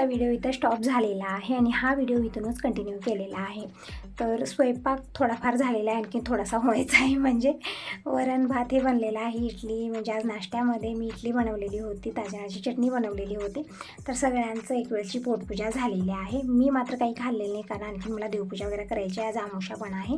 आजचा व्हिडिओ इथं स्टॉप झालेला आहे आणि हा व्हिडिओ इथूनच कंटिन्यू केलेला आहे. तर स्वयंपाक थोडाफार झालेला आहे. आणखी थोडासा व्हायचा आहे. म्हणजे वरण भात हे बनलेला आहे. इडली म्हणजे आज नाश्त्यामध्ये मी इडली बनवलेली होती. ताज्याची चटणी बनवलेली होती. तर सगळ्यांचं एक वेळची पोटपूजा झालेली आहे. मी मात्र काही खाल्लेलं नाही कारण आणखी मला देवपूजा वगैरे करायची आहे. आज आमोशा पण आहे.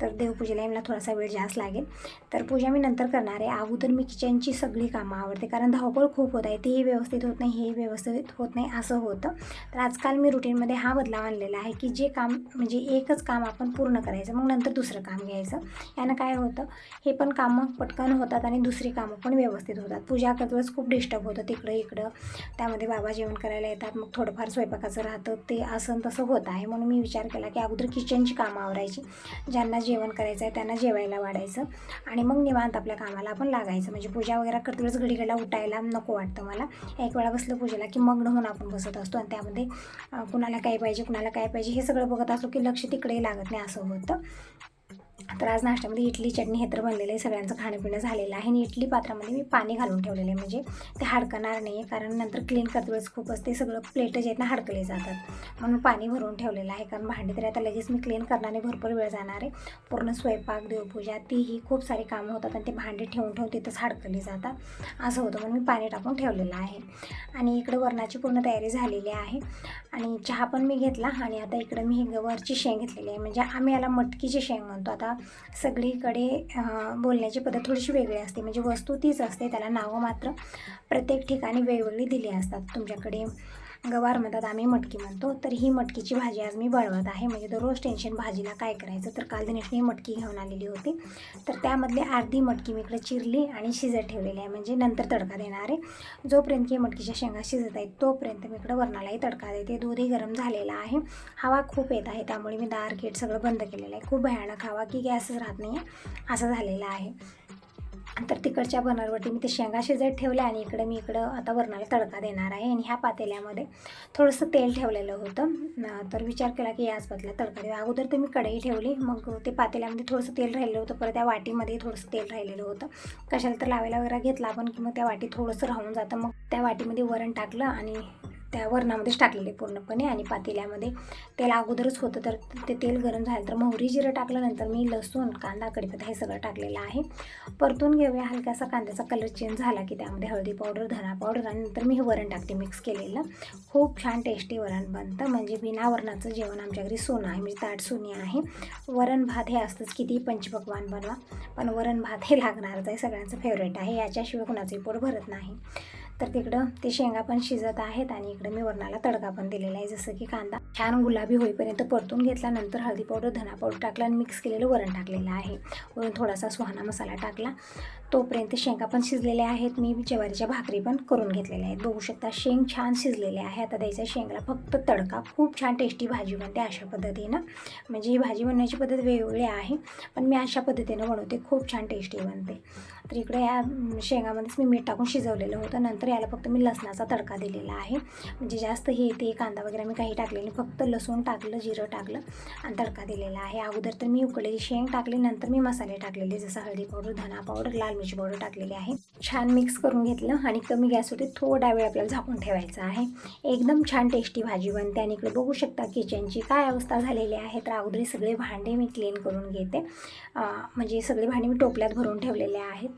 तर देवपूजेलाही मला थोडासा वेळ जास्त लागेल. तर पूजा मी नंतर करणार आहे. अगोदर मी किचनची सगळी कामं आवडते कारण धावपळ खूप होत आहे. तेही व्यवस्थित होत नाही हे व्यवस्थित होत नाही असं होतं. तर आजकाल मी रुटीनमध्ये हा बदलाव आणलेला आहे की जे काम म्हणजे एकच काम काम आपण पूर्ण करायचं मग नंतर दुसरं काम घ्यायचं. यानं काय होतं हे पण कामं पटकन होतात आणि दुसरी कामं पण व्यवस्थित होतात. पूजा करताच खूप डिस्टर्ब होतं तिकडं इकडं. त्यामध्ये बाबा जेवण करायला येतात मग थोडंफार स्वयंपाकाचं राहतं ते असं तसं होत आहे. म्हणून मी विचार केला की अगोदर किचनची कामं आवरायची. ज्यांना जेवण करायचं आहे त्यांना जेवायला वाढायचं. आणि मग निवांत आपल्या कामाला आपण लागायचं. म्हणजे पूजा वगैरे करते वेळेस घडीकडला उठायला नको वाटतं मला. एक वेळा बसलं पूजेला की मग्न होऊन आपण बसत असतो. आणि त्यामध्ये कुणाला काय पाहिजे कुणाला काय पाहिजे हे सगळं बघत असतो की लक्ष तिकडेही लागत नाही असं होतं. तर आज नाश्त्यामध्ये इडली चटणी हे तर बनलेलं आहे. सगळ्यांचं खाणंपिणं झालेलं आहे. आणि इडली पात्रामध्ये मी पाणी घालून ठेवलेलं आहे. म्हणजे ते हडकणार नाही आहे कारण नंतर क्लीन करते वेळेस खूप असते. सगळं प्लेट जे आहेत ना हडकले जातात. म्हणून पाणी भरून ठेवलेलं आहे. कारण भांडी तरी आता लगेच मी क्लीन करणारे भरपूर वेळ जाणार आहे. पूर्ण स्वयंपाक देवपूजा तीही खूप सारी कामं होतात आणि ते भांडी ठेवून ठेवून तिथंच हडकली जातात. असं होतं म्हणून मी पाणी टाकून ठेवलेलं आहे. आणि इकडं वरणाची पूर्ण तयारी झालेली आहे. आणि चहा पण मी घेतला आणि आता इकडं मी ही शेंग घेतलेली आहे. म्हणजे आम्ही याला मटकीची शेंग म्हणतो. आता सगळीकडे बोलण्याची पद्धत थोडीशी वेगळी असते. म्हणजे वस्तू तीच असते त्याला नावं मात्र प्रत्येक ठिकाणी वेगवेगळी दिली असतात. तुमच्याकडे गवार म्हणतात आम्ही मटकी म्हणतो तर ही मटकीची भाजी आज मी बनवत आहे. म्हणजे दररोज टेन्शन भाजीला काय करायचं? तर काल दिनेशने मटकी घेऊन आलेली होती. तर त्यामधली अर्धी मटकी मी इकडे चिरली आणि शिजत ठेवलेली आहे. म्हणजे नंतर तडका देणार आहे. जोपर्यंत की मटकीच्या शेंगा शिजत आहेत तोपर्यंत मी इकडं वरणालाही तडका देते. दूधही गरम झालेला आहे. हवा खूप येत आहे त्यामुळे मी दार गेट सगळं बंद केलेलं आहे. खूप भयानक हवा की गॅसच राहत नाही आहे असं झालेलं आहे. तर तिकडच्या बर्नरवरती मी ते शेंगा शिजत ठेवल्या आणि इकडे मी इकडं आता वरणाला तडका देणार आहे. आणि ह्या पातेल्यामध्ये थोडंसं तेल ठेवलेलं होतं. तर विचार केला की याच पातल्या तडका देऊ. अगोदर तर मी कढई ठेवली. मग ते पातेल्यामध्ये थोडंसं तेल राहिलेलं होतं. परत त्या वाटीमध्ये थोडंसं तेल राहिलेलं होतं. कशाला तर लावायला वगैरे घेतला आपण की मग त्या वाटी थोडंसं राहून जातं. मग त्या वाटीमध्ये वरण टाकलं आणि त्या वरणामध्येच टाकलेले पूर्णपणे आणि पातेल्यामध्ये तेल अगोदरच होतं तर ते तेल गरम झालं तर मोहरी जिरं टाकल्यानंतर मी लसूण कांदा कडीपत्ता हे सगळं टाकलेलं आहे. परतून घेऊया हलकासा कांद्याचा कलर चेंज झाला की त्यामध्ये हळदी पावडर धना पावडर आणि नंतर मी हे वरण टाकते मिक्स केलेलं. खूप छान टेस्टी वरण बनतं म्हणजे बिना वरणाचं जेवण आमच्या घरी सोनं आहे म्हणजे ताट सोनी आहे. वरण भात हे असतंच किती पंचपक्वान बनवा पण वरण भात हे लागणारच आहे सगळ्यांचं फेवरेट आहे याच्याशिवाय कुणाचंही पोट भरत नाही. तर तिकडं ते शेंगा पण शिजत आहेत आणि इकडं मी वरणाला तडका पण दिलेला आहे जसं की कांदा. छान गुलाबी होईपर्यंत परतून घेतला नंतर हळदी पावडर धना पावडर टाकला आणि मिक्स केलेलं वरण टाकलेलं आहे. वरून थोडासा सुहाना मसाला टाकला. तोपर्यंत शेंगा पण शिजलेल्या आहेत. मी ज्वारीच्या भाकरी पण करून घेतलेल्या आहेत. बघू शकता शेंग छान शिजलेले आहे. आता द्यायचा शेंगला फक्त तडका. खूप छान टेस्टी भाजी बनते अशा पद्धतीनं. म्हणजे ही भाजी बनवण्याची पद्धत वेगवेगळी आहे पण मी अशा पद्धतीनं बनवते. खूप छान टेस्टी बनते. तर इकडे या शेंगामध्येच मी मीठ टाकून शिजवलेलं होतं. नंतर याला फक्त मी लसणाचा तडका दिलेला आहे. म्हणजे जास्त हे ते कांदा वगैरे मी काही टाकले नाही. फक्त लसूण टाकलं जिरं टाकलं आणि तडका दिलेला आहे. अगोदर तर मी उकडलेली शेंग टाकली नंतर मी मसाले टाकलेले जसं हळदी पावडर धना पावडर लाल मिरची पावडर टाकलेली आहे. छान मिक्स करून घेतलं आणि कमी गॅसवरती थोडा वेळ आपल्याला झाकून ठेवायचा आहे. एकदम छान टेस्टी भाजी बनते आणि इकडे बघू शकता किचनची काय अवस्था झालेली आहे. तर अगोदर सगळे भांडे मी क्लीन करून घेते. म्हणजे सगळे भांडे मी टोपल्यात भरून ठेवलेले आहेत.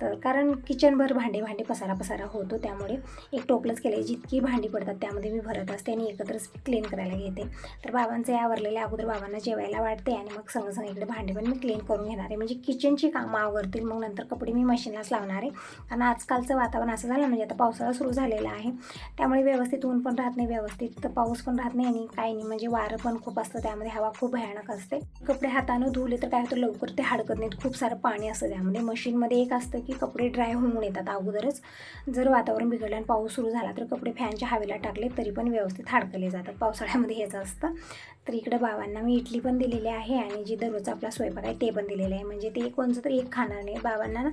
तर कारण किचनभर भांडे भांडे पसारा पसारा होतो त्यामुळे एक टोपलंच केलं आहे जितकी भांडी पडतात त्यामध्ये मी भरत असते आणि एकत्रच क्लीन करायला घेते. तर बाबांचे आवरलेल्या अगोदर बाबांना जेवायला वाटते आणि मग संग इकडे भांडे पण मी क्लीन करून घेणार आहे. म्हणजे किचनची कामं आवरतील मग नंतर कपडे मी मशीनलाच लावणार आहे. कारण आजकालचं वातावरण असं झालं म्हणजे आता पावसाळा सुरू झालेला आहे. त्यामुळे व्यवस्थित ऊन पण राहत नाही व्यवस्थित पाऊस पण राहत नाही आणि काही नाही. म्हणजे वारं पण खूप असतं त्यामध्ये हवा खूप भयानक असते. कपडे हातानं धुवले तर काय होतं लवकर ते हडकत नाहीत. खूप सारं पाणी असतं त्यामध्ये. मशीनमध्ये एक असतं की कपडे ड्राय होऊन येतात अगोदरच. जर वातावरण बिघडलं आणि पाऊस सुरू झाला तर कपडे फॅनच्या हवेला टाकले तरी पण व्यवस्थित हाडकले जातात. पावसाळ्यामध्ये ह्याचं असतं. तर इकडं बाबांना मी इडली पण दिलेली आहे आणि जी दररोजचा आपला स्वयंपाक आहे ते पण दिलेलं आहे. म्हणजे ते कोणचं तरी एक खाणार नाही. बाबांना ना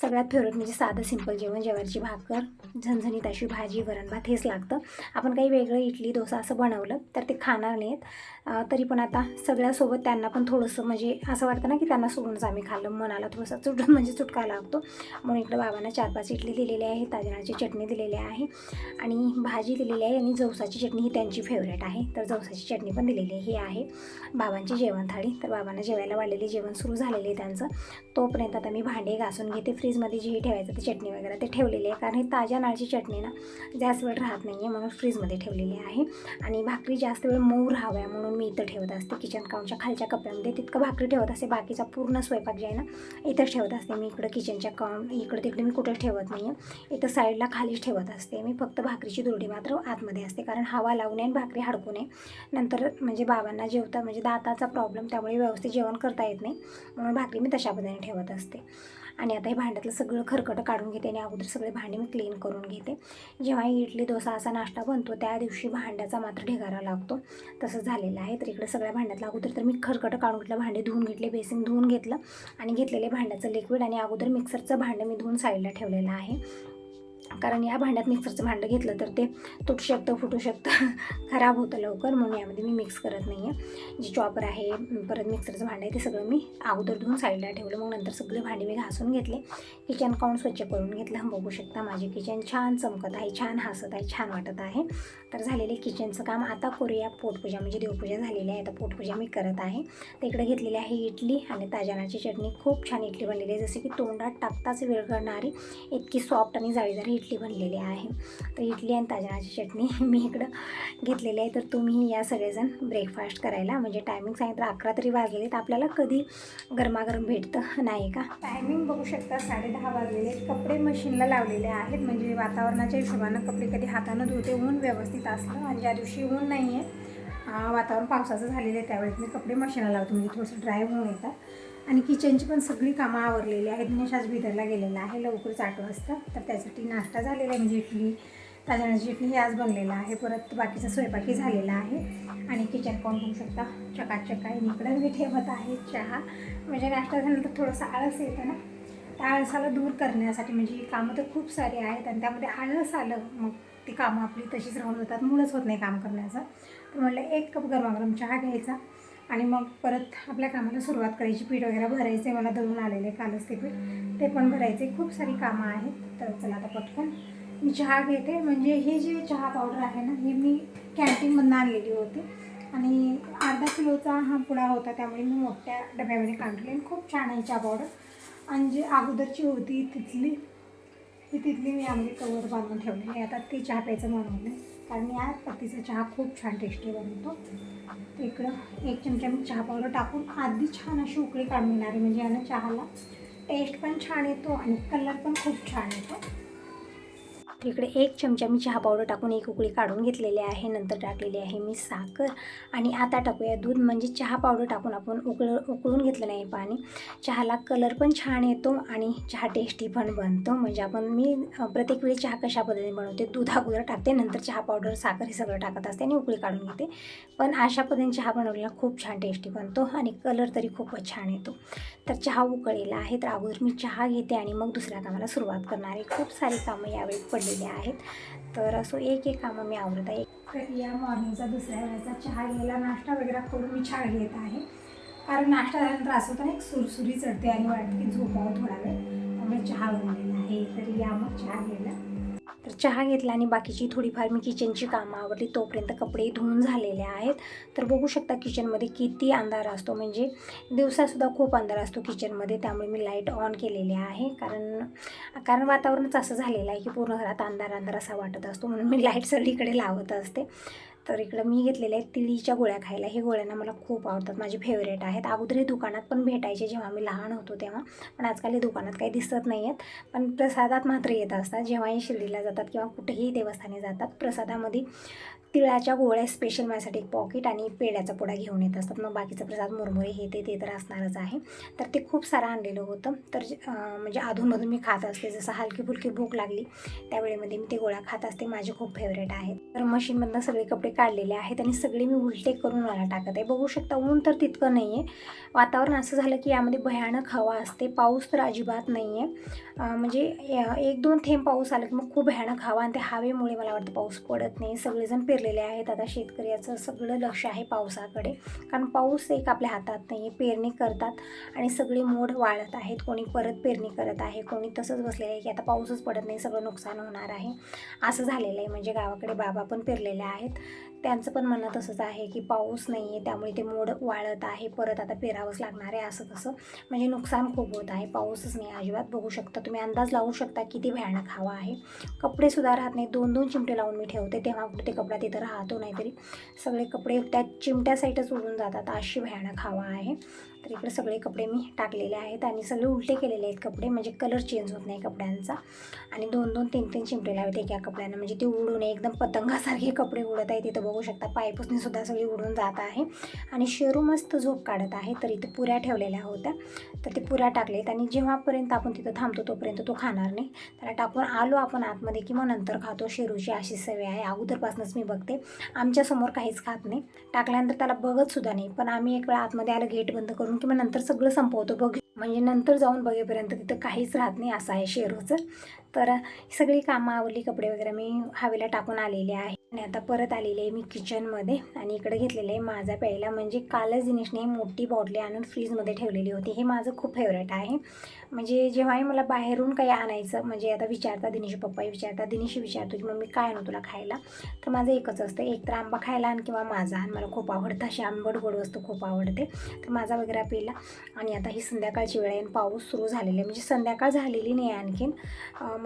सगळ्यात फेवरेट म्हणजे साधं सिंपल जेवण ज्वारीची भाकर झणझणीत अशी भाजी वरण भात हेच लागतं. आपण काही वेगळं इडली डोसा असं बनवलं तर ते खाणार नाहीत. तरी पण आता सगळ्यासोबत त्यांना पण थोडंसं म्हणजे असं वाटतं ना की त्यांना सोडूनच आम्ही खाल्लं. मनाला थोडंसं चुट म्हणजे चुटका लागतो. म्हणून इकडं बाबांना चार पाच इडली दिलेली आहे ताजनाची चटणी दिलेली आहे आणि भाजी दिलेली आहे आणि जवसाची चटणी ही त्यांची फेवरेट आहे. तर जवसाची चटणी पण दिलेली झालेले हे आहे. बाबांची जेवण थाळी. तर बाबांना जेवायला वाढलेली जेवण सुरू झालेले आहे त्यांचं. तोपर्यंत आता मी भांडे घासून घेते. फ्रीजमध्ये जे ठेवायचं ते चटणी वगैरे ते ठेवलेले आहे. कारण ही ताज्या नाळची चटणी ना जास्त वेळ राहत नाही आहे. म्हणून फ्रीजमध्ये ठेवलेली आहे. आणि भाकरी जास्त वेळ मऊ राहाव्या म्हणून मी इथं ठेवत असते. किचन काउंटच्या खालच्या कप्प्यामध्ये तितकं भाकरी ठेवत असते. बाकीचा पूर्ण स्वयंपाक जे आहे ना इथं ठेवत असते. मी इकडं किचनच्या काउंट इकडं तिकडे मी कुठं ठेवत नाही आहे. इथं साईडला खालीच ठेवत असते. मी फक्त भाकरीची दुरडी मात्र आतमध्ये असते. कारण हवा लावू नये आणि भाकरी हडकू नये. नंतर म्हणजे म्हणजे बाबांना जेवता म्हणजे दाताचा प्रॉब्लेम त्यामुळे व्यवस्थित जेवण करता येत नाही. म्हणून भाकरी मी तशा पद्धतीने ठेवत असते. आणि आता हे भांड्यातलं सगळं खरकटं काढून घेते आणि अगोदर सगळे भांडे मी क्लीन करून घेते. जेव्हा इडली डोसा असा नाश्ता बनतो त्या दिवशी भांड्याचा मात्र ढिगारा लागतो. तसं झालेलं आहे. तर इकडे सगळ्या भांड्यातलं अगोदर तर मी खरकटं काढून घेतलं भांडे धुवून घेतले बेसिन धुवून घेतलं आणि घेतलेले भांड्याचं लिक्विड आणि अगोदर मिक्सरचं भांडं मी धुवून साईडला ठेवलेलं आहे. कारण या भांड्यात मिक्सरचं भांडं घेतलं तर ते तुटू शकतं फुटू शकतं. खराब होतं लवकर म्हणून यामध्ये मी मिक्स करत नाही आहे जे चॉपर आहे परत मिक्सरचं भांडं आहे ते सगळं मी अगोदर धुवून साईडला ठेवलं. मग नंतर सगळे भांडे मी घासून घेतले. किचन काउंट स्वच्छ करून घेतलं. बघू शकता माझे किचन छान चमकत आहे छान हसत आहे छान वाटत आहे. तर झालेले किचनचं काम आता करूया पोटपूजा. म्हणजे देवपूजा झालेली आहे. आता पोटपूजा मी करत आहे. तर इकडे घेतलेली आहे इडली आणि ताजानाची चटणी. खूप छान इडली बनलेली आहे. जसे की तोंडात टाकताच वेळ करणारी इतकी सॉफ्ट आणि जाळीदार इडली बनलेली आहे. तर इडली आणि ताजणाची चटणी मी इकडं घेतलेली आहे. तर तुम्ही या सगळेजण ब्रेकफास्ट करायला म्हणजे टायमिंग सांगितलं अकरा तरी वाजलेले तर आपल्याला कधी गरमागरम भेटतं नाही का? टायमिंग बघू शकता साडे दहा वाजलेले कपडे मशीनला लावलेले आहेत. म्हणजे वातावरणाच्या हिशोबानं कपडे कधी हातानं धुते ऊन व्यवस्थित असलं आणि ज्या दिवशी ऊन नाही आहे वातावरण पावसाचं झालेलं आहे त्यावेळेस मी कपडे मशीनला लावते. म्हणजे थोडंसं ड्राय होऊन येतात. आणि किचनची पण सगळी कामं आवरलेली आहेत. दिनेश आज बिदरला गेलेला आहे. लवकरच आठ वाजता. तर त्यासाठी नाश्ता झालेला आहे. म्हणजे इडली ताजण्याची इडली हे आज बनलेलं आहे. परत बाकीचा स्वयंपाकी झालेला आहे. आणि किचन पाहून बघू शकता? चकाचक आहे इकडं मी ठेवत आहे चहा. म्हणजे नाश्ता झाल्यानंतर थोडंसं आळस येतं ना? त्या आळसाला दूर करण्यासाठी म्हणजे कामं तर खूप सारी आहेत आणि त्यामध्ये आळस आलं मग ती कामं आपली तशीच राहून जातात. मुळच होत नाही काम करण्याचं. तर म्हटलं एक कप गरमागरम चहा घ्यायचा. आणि मग परत आपल्या कामाला सुरुवात करायची. पीठ वगैरे भरायचे मला दळून आलेले कालच ते पीठ. ते पण भरायचे. खूप सारी कामं आहेत. तर चला आता पटकन. मी चहा घेते. म्हणजे हे जे चहा पावडर आहे ना हे मी कॅन्टीनमधून आणलेली होती. आणि अर्धा किलोचा हा पुडा होता. त्यामुळे मी मोठ्या डब्यामध्ये काढली. आणि खूप छान आहे चहा पावडर आणि जी अगोदरची होती तिथली ती तिथली मी आम्ही कवर बांधून ठेवलेली आता ती चहा प्यायचं बनवलं कारण या पत्तीचा चहा खूप छान टेस्टी बनतो. इकडं एक चमचा मी चहा पावडर टाकून आधी छान अशी उकळी काढून घेणार आहे. म्हणजे यानं चहाला टेस्ट पण छान येतो आणि कलर पण खूप छान येतो. इकडे एक चमचा मी चहा पावडर टाकून एक उकळी काढून घेतलेली आहे. नंतर टाकलेली आहे मी साखर. आणि आता टाकूया दूध. म्हणजे चहा पावडर टाकून आपण उकळ उकळून घेतलं नाही पाणी. चहाला कलर पण छान येतो आणि चहा टेस्टी पण बनतो. म्हणजे आपण मी प्रत्येक वेळी चहा कशा पद्धतीने बनवते? दूध अगोदर टाकते नंतर चहा पावडर साखर हे सगळं टाकत असते आणि उकळी काढून घेते. पण अशा पद्धतीने चहा बनवलेला खूप छान टेस्टी बनतो आणि कलर तरी खूपच छान येतो. तर चहा उकळलेला आहे. तर अगोदर मी चहा घेते आणि मग दुसऱ्या कामाला सुरुवात करणार आहे. खूप सारी कामं यावेळी पडलेली आहेत. तर असं एक एक कामं मी आवडत आहे. तर या मॉर्निंगचा दुसऱ्या वेळेचा चहा घ्यायला नाश्ता वगैरे करून मी चहा घेत आहे. कारण नाश्ता झाल्यानंतर असं होतं ना एक सुरसुरी चढते आणि वाटते की झोपावं थोडा वेळ. त्यामुळे चहा बनलेला आहे. तर या मग चहा घ्यायला. तर चहा घेतला आणि बाकीची थोडीफार मी किचनची कामं आवडली तोपर्यंत कपडे धुवून झालेले आहेत. तर बघू शकता किचनमध्ये किती अंधार असतो. म्हणजे दिवसासुद्धा खूप अंधार असतो किचनमध्ये त्यामुळे मी लाइट ऑन केलेली आहे. कारण कारण वातावरणच असं झालेलं आहे की पूर्ण घरात अंधार अंधार असा वाटत असतो. म्हणून मी लाइट सगळीकडे लावत असते. तर इकडं मी घेतलेल्या आहेत तिळीच्या गोळ्या खायला. हे गोळ्यांना मला खूप आवडतात. माझे फेवरेट आहेत. अगोदर हे दुकानात पण भेटायचे जेव्हा मी लहान होतो तेव्हा. पण आजकाल हे दुकानात काही दिसत नाही आहेत पण प्रसादात मात्र येत असतात. जेव्हाही शिर्डीला जातात किंवा कुठेही देवस्थानी जातात प्रसादामध्ये तिळाच्या गोळ्या स्पेशल माझ्यासाठी एक पॉकेट आणि पेड्याचा पोडा घेऊन येत असतात. मग बाकीचं प्रसाद मुरमुरे हे ते ते तर असणारच आहे. तर ते खूप सारं आणलेलं होतं. तर म्हणजे अधूनमधून मी खात असते. जसं हलकी फुलकी भूक लागली त्यावेळेमध्ये मी ते गोळ्या खात असते. माझे खूप फेवरेट आहेत. तर मशीनमधनं सगळे कपडे काढलेले आहेत आणि सगळे मी उलटे करून मला टाकत आहे. बघू शकता ऊन तर तितकं नाही आहे वातावरण असं झालं की यामध्ये भयानक हवा असते. पाऊस तर अजिबात नाही आहे म्हणजे एक दोन थेंब पाऊस आला की मग खूप भयानक हवा आणि त्या हवेमुळे मला वाटतं पाऊस पडत नाही. सगळेजण पेरलेले आहेत. आता शेतकऱ्याचं सगळं लक्ष आहे पावसाकडे. कारण पाऊस एक आपल्या हातात नाही आहे पेरणी करतात आणि सगळी मोड वाळत आहेत. कोणी परत पेरणी करत आहे कोणी तसंच बसलेलं आहे की आता पाऊसच पडत नाही सगळं नुकसान होणार आहे. असं झालेलं आहे. म्हणजे गावाकडे बाबा पण पेरलेल्या आहेत. त्यांचं पण म्हणणं तसंच आहे की पाऊस नाही आहे त्यामुळे ते मोड वाळत आहे परत आता पेरावंच लागणार आहे असं तसं. म्हणजे नुकसान खूप होत आहे पाऊसच नाही अजिबात. बघू शकता तुम्ही अंदाज लावू शकता किती भयानक हवा आहे. कपडेसुद्धा राहत नाही दोन दोन चिमटे लावून मी ठेवते तेव्हा कुठे ते कपडा तिथं राहतो नाहीतरी. सगळे कपडे त्या चिमट्या साईटच उडून जातात. अशी भयानक हवा आहे. तर इकडे सगळे कपडे मी टाकलेले आहेत आणि सगळे उलटे केलेले आहेत कपडे म्हणजे कलर चेंज होत नाही कपड्यांचा. आणि दोन दोन तीन तीन चिमटे लावते एका कपड्यांना. म्हणजे ते उडून एकदम पतंगासारखे कपडे उडत आहेत. तिथं बघू शकता पायपुसणी सुद्धा सगळी उडून जात आहे. आणि शेरू मस्त झोप काढत आहे. तर इथं पुऱ्या ठेवलेल्या होत्या. तर ते पुऱ्या टाकलेत आणि जेव्हापर्यंत आपण तिथं थांबतो तोपर्यंत तो खाणार नाही. त्याला टाकून आलो आपण आतमध्ये की मग नंतर खातो. शेरूची अशी सवय आहे. अगोदरपासूनच मी बघते. आमच्यासमोर काहीच खात नाही. टाकल्यानंतर त्याला बघतसुद्धा नाही. पण आम्ही एक वेळा आतमध्ये आलं गेट बंद करून की मग नंतर सगळं संपवतो. बघ म्हणजे नंतर जाऊन बघेपर्यंत तिथं काहीच राहत नाही असं आहे शेरूचं. तर सगळी कामं आवडली कपडे वगैरे मी हवेला टाकून आलेले आहे. आणि आता परत आलेले आहे मी किचनमध्ये आणि इकडे घेतलेलं आहे माझा प्यायला. म्हणजे कालच दिनेशने मोठी बॉटली आणून फ्रीजमध्ये ठेवलेली होती. हे माझं खूप फेवरेट आहे. म्हणजे जेव्हाही मला बाहेरून काही आणायचं म्हणजे आता विचारता दिनेश पप्पाही विचारता दिनेश विचारतो की मम्मी काय आणू तुला खायला? तर माझं एकच असतं. एक तर आंबा खायला आणि किंवा माझा आणि. मला खूप आवडतं. अशी आंबट गोड वस्तू खूप आवडते. तर माझा वगैरे पिला आणि आता ही संध्याकाळची वेळ आहे आणि पाऊस सुरू झालेला आहे. म्हणजे संध्याकाळ झालेली नाही आहे आणखीन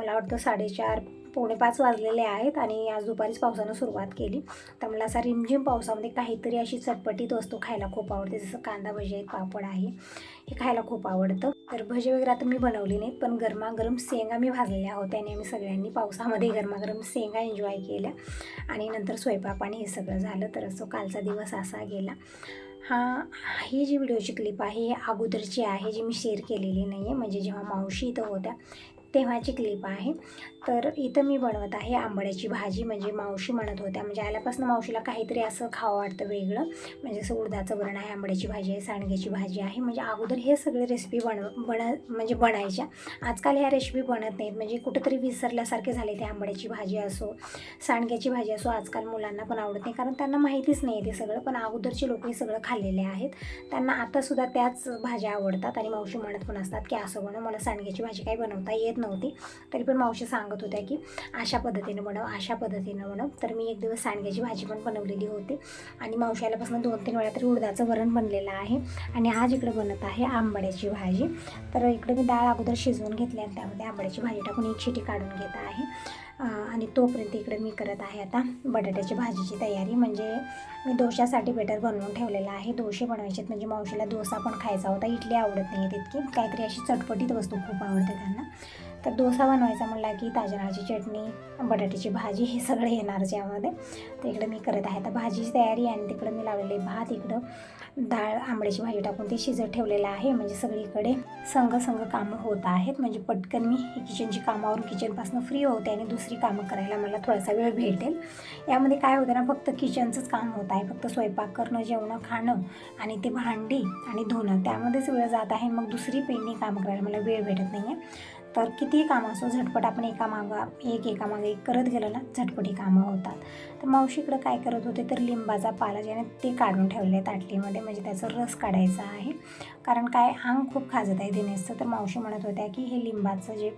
मला वाटतं साडेचार पावणे पाच वाजलेले आहेत आणि आज दुपारीच पावसानं सुरुवात केली. तर मला असा रिमझिम पावसामध्ये काहीतरी अशी चटपटीत वस्तू खायला खूप आवडते जसं कांदा भजी आहेत पापड आहे हे खायला खूप आवडतं. तर भजी वगैरे आता मी बनवली नाहीत पण गरमागरम शेंगा मी भाजलेल्या होत्या आणि आम्ही सगळ्यांनी पावसामध्ये गरमागरम शेंगा एन्जॉय केल्या. आणि नंतर स्वयंपाक आणि हे सगळं झालं तर असं कालचा दिवस असा गेला. हा ही जी व्हिडिओची क्लिप आहे ही अगोदरची आहे जी मी शेअर केलेली नाही आहे म्हणजे जेव्हा मावशी इथं होत्या तेव्हाची क्लिप आहे. तर इथं मी बनवत आहे आंबड्याची भाजी. म्हणजे मावशी म्हणत होत्या म्हणजे आल्यापासून मावशीला काहीतरी असं खावं वाटतं वेगळं. म्हणजे असं उडदाचं वरण आहे आंबड्याची भाजी आहे सांडग्याची भाजी आहे. म्हणजे अगोदर हे सगळे रेसिपी बनव बन म्हणजे बनायच्या. आजकाल ह्या रेसिपी बनत नाहीत. म्हणजे कुठंतरी विसरल्यासारखे झाले ते आंबड्याची भाजी असो सांडग्याची भाजी असो आजकाल मुलांना पण आवडत नाही. कारण त्यांना माहितीच नाही ते सगळं. पण अगोदरचे लोक हे सगळं खाल्लेले आहेत. त्यांना आतासुद्धा त्याच भाज्या आवडतात. आणि मावशी म्हणत पण असतात की असं बनव मला सांडग्याची भाजी काही बनवता येत नव्हती. तरी पण मावशी सांगत होत्या की अशा पद्धतीनं बनव अशा पद्धतीनं बनव. तर मी एक दिवस सांडग्याची भाजी पण बनवलेली होती. आणि मावशी आल्यापासून दोन तीन वेळा तरी उडदाचं वरण बनलेलं आहे. आणि आज इकडे बनत आहे आंबड्याची भाजी. तर इकडे मी डाळ अगोदर शिजवून घेतली आणि त्यामध्ये आंबड्याची भाजी टाकून एक शिटी काढून घेत आहे. आणि तोपर्यंत इकडे मी करत आहे आता बटाट्याची भाजीची तयारी. म्हणजे मी डोशासाठी बेटर बनवून ठेवलेलं आहे. दोशे बनवायचे आहेत म्हणजे मावशीला डोसा पण खायचा होता. इडली आवडत नाही तितकी. काहीतरी अशी चटपटीत वस्तू खूप आवडते त्यांना. तर डोसा बनवायचा म्हणला की ताजनाची चटणी बटाट्याची भाजी हे सगळं येणारच यामध्ये तर इकडं मी करत आहे. तर भाजीची तयारी आणि तिकडं मी लावलेले भात. इकडं डाळ आंबड्याची भाजी टाकून ते शिजत ठेवलेलं आहे. म्हणजे सगळीकडे संघ संघ कामं होत आहेत. म्हणजे पटकन मी किचनची कामावरून किचनपासून फ्री होते आणि दुसरी कामं करायला मला थोडासा वेळ भेटेल. यामध्ये काय होतं ना फक्त किचनचंच काम होत आहे. फक्त स्वयंपाक करणं जेवणं खाणं आणि ते भांडी आणि धुणं. त्यामध्येच वेळ जात आहे. मग दुसरी पेंडिंग कामं करायला मला वेळ भेटत नाही आहे तर कितीही कामं असो झटपट आपण एका मागा एक एका मागे एक करत गेलं ना झटपटी कामं होतात. तर मावशीकडं काय करत होते तर लिंबाचा पाला ज्याने ते काढून ठेवले ताटलीमध्ये म्हणजे त्याचा रस काढायचा आहे. कारण काय अंग खूप खाजत आहे दिनेशचं. तर मावशी म्हणत होत्या की हे लिंबाचं जे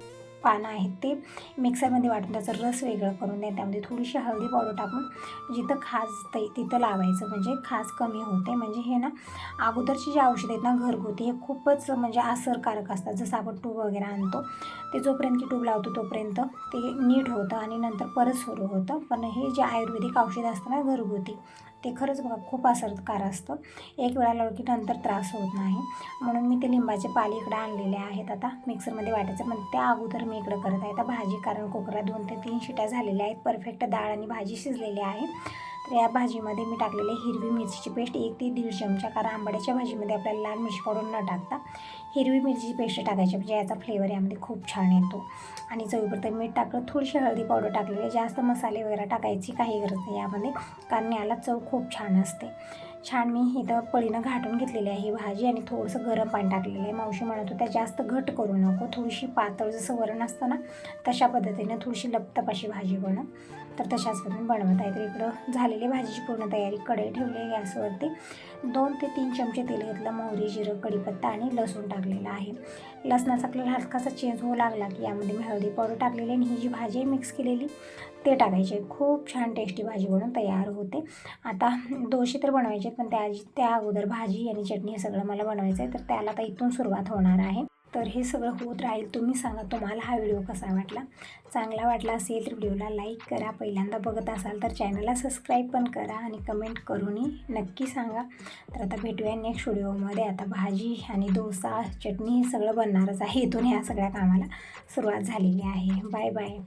पानं आहेत ते मिक्सरमध्ये वाटून त्याचा रस वेगळं करून द्या. त्यामध्ये थोडीशी हळदी पावडर टाकून जिथं खाजतं तिथं लावायचं. म्हणजे खाज कमी होते. म्हणजे हे ना अगोदरची जी औषधं आहेत ना घरगुती हे खूपच म्हणजे असरकारक असतात. जसं आपण टूब वगैरे आणतो ते जोपर्यंत की टूब लावतो तोपर्यंत ते नीट होतं आणि नंतर परत सुरू होतं. पण हे जे आयुर्वेदिक औषधं असतं ना घरगुती ते खरंच बघा खूप असरकार असतं. एक वेळा लावलं की नंतर त्रास होत नाही. म्हणून मी ते लिंबाचे पाले इकडे आणलेले आहेत आता मिक्सरमध्ये वाटायचं पण त्या अगोदर मी इकडं करत आहे. आता भाजी कारण कुकरात दोन ते तीन शिट्या झालेल्या आहेत. परफेक्ट डाळ आणि भाजी शिजलेली आहे. तर या भाजीमध्ये मी टाकलेली हिरवी मिरचीची पेस्ट एक ते दीड चमचा कारण आंबाड्याच्या भाजीमध्ये आपल्याला लाल मिरची पावडर न टाकता हिरवी मिरचीची पेस्ट टाकायची म्हणजे याचा फ्लेवर यामध्ये खूप छान येतो. आणि चवीपुरतं मीठ टाकलं थोडीशी हळदी पावडर टाकलेली आहे. जास्त मसाले वगैरे टाकायची काही गरज नाही यामध्ये कारण याला चव खूप छान असते. छान मी इथं पळीनं घाटून घेतलेली आहे ही भाजी आणि थोडंसं गरम पाणी टाकलेलं आहे. मावशी म्हणत होत्या जास्त घट करू नको थोडीशी पातळ जसं वरण असतं ना तशा पद्धतीने थोडीशी लपतप अशी भाजी बनव. तर तशाच पद्धतीने बनवत आहे. तर इकडं झालेली भाजीची पूर्ण तयारी कढई ठेवली आहे गॅसवरती. दोन ते तीन चमचे तेल घेतलं मोहरी जिरं कढीपत्ता आणि लसूण टाकलेलं आहे. लसणाचा आपल्याला हलकासा चेंज होऊ लागला की यामध्ये मी हळदी पावडर टाकलेली आणि ही जी भाजी आहे मिक्स केलेली ते टाकायचे. खूप छान टेस्टी भाजी बनून तयार होते. आता दोशी तर बनवायचे पण त्या त्या अगोदर भाजी आणि चटणी हे सगळं मला बनवायचं आहे तर त्याला आता इथून सुरुवात होणार आहे. तर हे सगळं होत राहील. तुम्ही सांगा तुम्हाला हा व्हिडिओ कसा वाटला? चांगला वाटला असेल तर व्हिडिओला लाईक करा. पहिल्यांदा बघत असाल तर चॅनलला सबस्क्राईब पण करा आणि कमेंट करूनही नक्की सांगा. तर आता भेटूया नेक्स्ट व्हिडिओमध्ये. आता भाजी आणि डोसा चटणी हे सगळं बनणारच आहे इथून ह्या सगळ्या कामाला सुरुवात झालेली आहे. Bye bye.